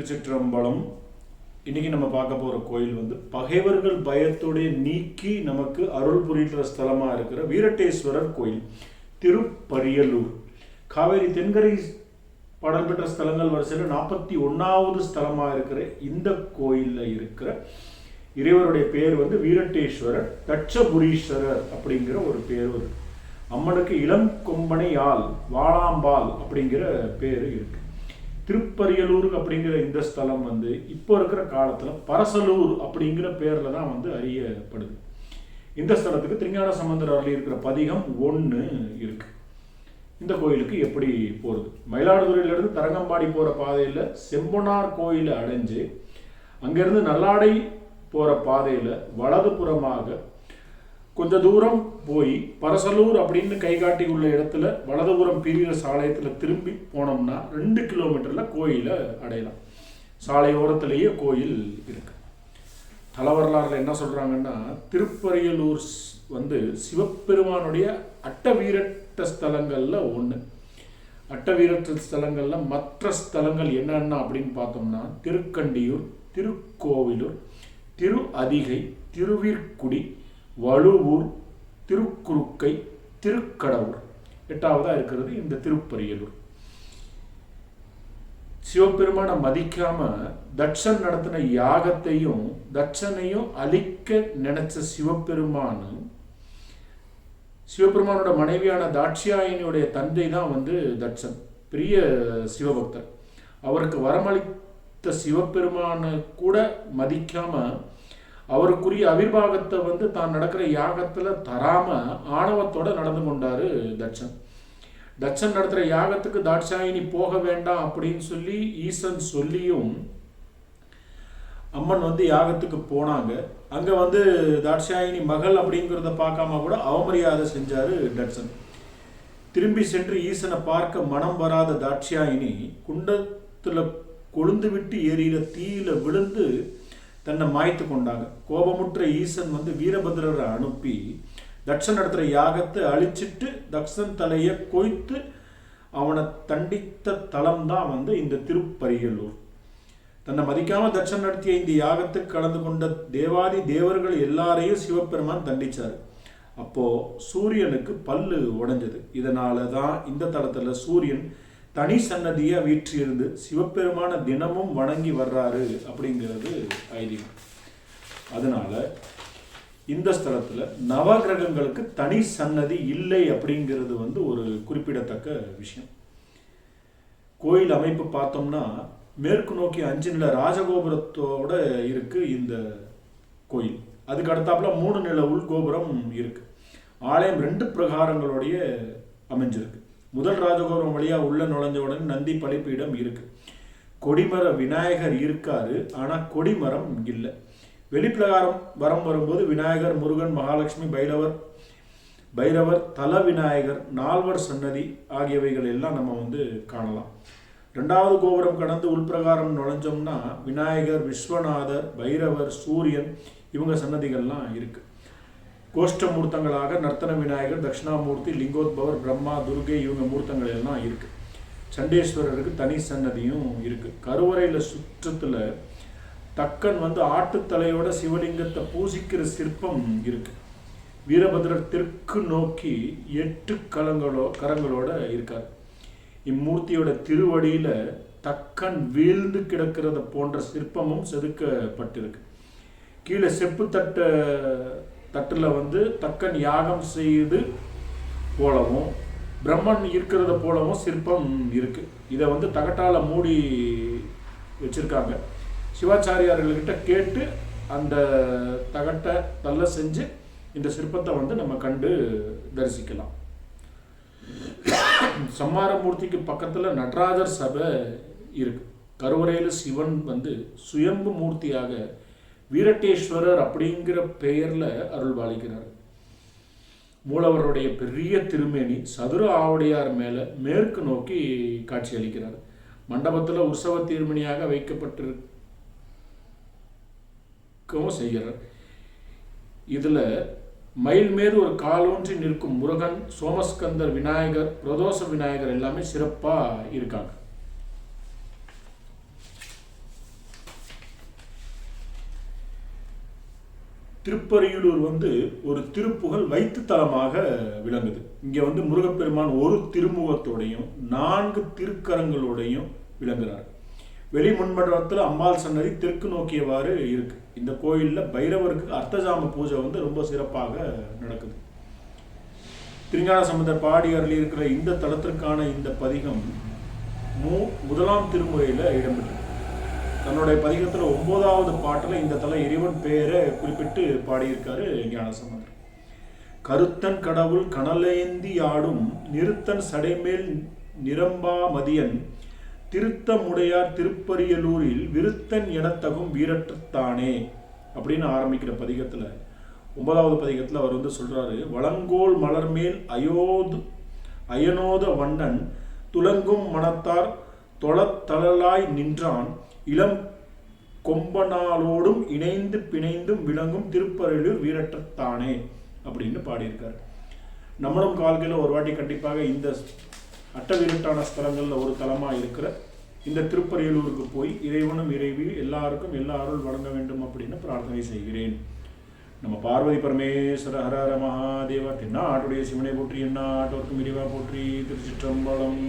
திருச்சிற்றம்பலம். இன்னைக்கு நம்ம பார்க்க போகிற கோயில் வந்து பகைவர்கள் பயத்தோடைய நீக்கி நமக்கு அருள் புரிகிற ஸ்தலமாக இருக்கிற வீரட்டேஸ்வரர் கோயில் திருப்பரியலூர். காவேரி தென்கரை பாடல் பெற்ற ஸ்தலங்கள் வரிசையில் நாற்பத்தி ஒன்றாவது ஸ்தலமாக இருக்கிற இந்த கோயிலில் இருக்கிற இறைவருடைய பேர் வந்து வீரட்டேஸ்வரர் தட்சபுரீஸ்வரர் அப்படிங்கிற ஒரு பேர் இருக்கு. அம்மனுக்கு இளம் கொம்பனை ஆள் வாழாம்பால் அப்படிங்கிற பேர் இருக்கு. திருப்பரியலூர் அப்படிங்கிற இந்த ஸ்தலம் வந்து இப்போ இருக்கிற காலத்தில் பரசலூர் அப்படிங்கிற பேரில் தான் வந்து அறியப்படுது. இந்த ஸ்தலத்துக்கு திருஞான சம்பந்தர் அருளி இருக்கிற பதிகம் ஒன்று இருக்கு. இந்த கோயிலுக்கு எப்படி போகிறது மயிலாடுதுறையிலிருந்து தரங்கம்பாடி போகிற பாதையில் செம்பொனார் கோயிலை அடைஞ்சு அங்கேருந்து நல்லாடை போகிற பாதையில் வலது புறமாக கொஞ்ச தூரம் போய் பரசலூர் அப்படின்னு கை காட்டி உள்ள இடத்துல வலதுபுறம் பிரிகிற சாலையத்தில் திரும்பி போனோம்னா ரெண்டு கிலோமீட்டரில் கோயிலை அடையலாம். சாலையோரத்துலேயே கோயில் இருக்கு. தலவரலாறுல என்ன சொல்கிறாங்கன்னா திருப்பரியலூர் ஸ்- வந்து சிவபெருமானுடைய அட்ட வீரட்ட ஒன்று அட்ட வீரட்ட மற்ற ஸ்தலங்கள் என்னென்ன அப்படின்னு பார்த்தோம்னா திருக்கண்டியூர் திருக்கோவிலூர் திரு அதிகை திருவிற்குடி வழுவூர் திருக்குறுக்கை திருக்கடவுர் எட்டாவதா இருக்கிறது இந்த திருப்பரியலூர். சிவபெருமானை மதிக்காம தட்சன் நடத்தின யாகத்தையும் தட்சனையும் அழிக்க நினைச்ச சிவபெருமான் சிவபெருமானோட மனைவியான தாட்சியாயினியுடைய தந்தை தான் வந்து தட்சன் பெரிய சிவபக்தர். அவருக்கு வரமளித்த சிவபெருமானை கூட மதிக்காம அவருக்குரிய அவிர்வாகத்தை வந்து தான் நடக்கிற யாகத்தில் தராம ஆணவத்தோடு நடந்து கொண்டாரு தட்சன். தட்சன் நடத்துகிற யாகத்துக்கு தாட்சாயினி போக வேண்டாம் அப்படின்னு சொல்லி ஈசன் சொல்லியும் அம்மன் வந்து யாகத்துக்கு போனாங்க. அங்கே வந்து தாட்சாயினி மகள் அப்படிங்கிறத பார்க்காம கூட அவமரியாதை செஞ்சார் தட்சன். திரும்பி சென்று ஈசனை பார்க்க மனம் வராத தாட்சாயினி குண்டத்தில் கொழுந்து விட்டு எரியிற தீயில விழுந்து தன்னை மாய்த்து கொண்டாங்க. கோபமுற்ற ஈசன் வந்து வீரபத்ரரை அனுப்பி தட்சன் நடத்துகிற யாகத்தை அழிச்சிட்டு தக்ஷன் தலையை கொய்த்து அவனை தண்டித்த தலம் தான் வந்து இந்த திருப்பரியலூர். தன்னை மதிக்காம தட்சன் நடத்திய இந்த யாகத்துக்கு கலந்து கொண்ட தேவாதி தேவர்கள் எல்லாரையும் சிவபெருமான் தண்டிச்சார். அப்போ சூரியனுக்கு பல்லு உடைஞ்சது. இதனால தான் இந்த தளத்தில் சூரியன் தனி சன்னதியாக வீற்றிருந்து சிவபெருமான தினமும் வணங்கி வர்றாரு அப்படிங்கிறது ஐதீகம். அதனால இந்த ஸ்தலத்தில் நவகிரகங்களுக்கு தனி சன்னதி இல்லை அப்படிங்கிறது வந்து ஒரு குறிப்பிடத்தக்க விஷயம். கோயில் அமைப்பு பார்த்தோம்னா மேற்கு நோக்கி அஞ்சு நில ராஜகோபுரத்தோட இருக்கு இந்த கோயில். அதுக்கு அடுத்தாப்புல மூணு நில உள்கோபுரம் இருக்கு. ஆலயம் ரெண்டு பிரகாரங்களுடைய அமைஞ்சிருக்கு. முதல் ராஜகோபுரம் வழியாக உள்ள நுழைஞ்ச உடனே நந்தி பலிப்பீடம் இருக்கு. கொடிமர விநாயகர் இருக்காரு ஆனால் கொடிமரம் இல்லை. வெளிப்பிரகாரம் வரம் வரும்போது விநாயகர் முருகன் மகாலட்சுமி பைரவர் பைரவர் தல விநாயகர் நால்வர் சன்னதி ஆகியவைகள் எல்லாம் நம்ம வந்து காணலாம். ரெண்டாவது கோபுரம் கடந்து உள்பிரகாரம் நுழைஞ்சோம்னா விநாயகர் விஸ்வநாதர் பைரவர் சூரியன் இவங்க சன்னதிகள்லாம் இருக்குது கோஷ்டமூர்த்தங்களாக நர்த்தன விநாயகர் தட்சிணாமூர்த்தி லிங்கோத்பவர் பிரம்மா துர்கை இவங்க மூர்த்தங்கள் எல்லாம் இருக்குது சண்டேஸ்வரருக்கு தனி சன்னதியும் இருக்குது கருவறையில் சுற்றத்தில் தக்கன் வந்து ஆட்டுத்தலையோட சிவலிங்கத்தை பூசிக்கிற சிற்பம் இருக்குது வீரபத்ரர் தெற்கு நோக்கி எட்டு கலங்களோ கரங்களோட இருக்கார். இம்மூர்த்தியோட திருவடியில் தக்கன் வீழ்ந்து கிடக்கிறத போன்ற சிற்பமும் செதுக்கப்பட்டிருக்கு. கீழே செப்புத்தட்ட தட்டில் வந்து தக்கன் யாகம் செய்து போலவும் பிரம்மன் இருக்கிறத போலவும் சிற்பம் இருக்கு. இதை வந்து தகட்டால் மூடி வச்சிருக்காங்க. சிவாச்சாரியார்கள்கிட்ட கேட்டு அந்த தகட்டை தள்ள செஞ்சு இந்த சிற்பத்தை வந்து நம்ம கண்டு தரிசிக்கலாம். சம்மாரமூர்த்திக்கு பக்கத்தில் நடராஜர் சபை இருக்கு. கருவறையில் சிவன் வந்து சுயம்பு மூர்த்தியாக வீரட்டேஸ்வரர் அப்படிங்கிற பெயரில் அருள் பாலிக்கிறார் மூலவருடைய பெரிய திருமேனி சதுர ஆவடியார் மேலே மேற்கு நோக்கி காட்சி அளிக்கிறார். மண்டபத்துல உற்சவ திருமணியாக வைக்கப்பட்டிருக்கவும் செய்கிறார். இதில் மயில் மேல் ஒரு காலூன்றி நிற்கும் முருகன் சோமஸ்கந்தர் விநாயகர் பிரதோஷ விநாயகர் எல்லாமே சிறப்பாக இருக்காங்க. திருப்பரியூலூர் வந்து ஒரு திருப்புகழ் வைத்து தலமாக விளங்குது. இங்கே வந்து முருகப்பெருமான் ஒரு திருமுகத்தோடையும் நான்கு திருக்கரங்களோடையும் விளங்குகிறார் வெளி முன்மண்டபத்தில் அம்பாள் சன்னதி தெற்கு நோக்கியவாறு இருக்கு. இந்த கோயிலில் பைரவருக்கு அர்த்தஜாம பூஜை வந்து ரொம்ப சிறப்பாக நடக்குது. திருஞான சம்பந்தர் பாடி அருளி இருக்கிற இந்த தலத்திற்கான இந்த பதிகம் மூ முதலாம் திருமுறையில் இடம்பெற்றது. தன்னுடைய பதிகத்தில் ஒன்பதாவது பாட்டில் இந்த தல இறைவன் பெயரை குறிப்பிட்டு பாடியிருக்காரு ஞானசம்பந்தர். கருத்தன் கடவுள் கனலேந்தி ஆடும் நிறுத்தன் சடைமேல் நிரம்பா மதியன் திருத்தமுடையார் திருப்பரியலூரில் விருத்தன் எனத்தகும் வீரற்றத்தானே அப்படின்னு ஆரம்பிக்கிற பதிகத்தில் ஒன்பதாவது பதிகத்தில் அவர் வந்து சொல்றாரு வளங்கோல் மலர்மேல் அயோத் அயனோத வண்ணன் துலங்கும் மனத்தார் தொளத்தழலாய் நின்றான் இளம் கொம்பனாலோடும் இணைந்து பிணைந்தும் விளங்கும் திருப்பரலூர் வீரற்றத்தானே அப்படின்னு பாடியிருக்காரு. நம்மளும் கால்கையில் ஒரு வாட்டி கண்டிப்பாக இந்த அட்டவீரட்டான ஸ்தலங்களில் ஒரு தலமாக இருக்கிற இந்த திருப்பரியலூருக்கு போய் இறைவனும் இறைவி எல்லாருக்கும் எல்லா அருள் வழங்க வேண்டும் அப்படின்னு பிரார்த்தனை செய்கிறேன். நம்ம பார்வதி பரமேஸ்வர ஹரஹர மகாதேவா தென்னாட்டுடைய சிவனை போற்றி என்ன ஆட்டோருக்கும் இறைவா போற்றி திருச்சிற்றம்பலம்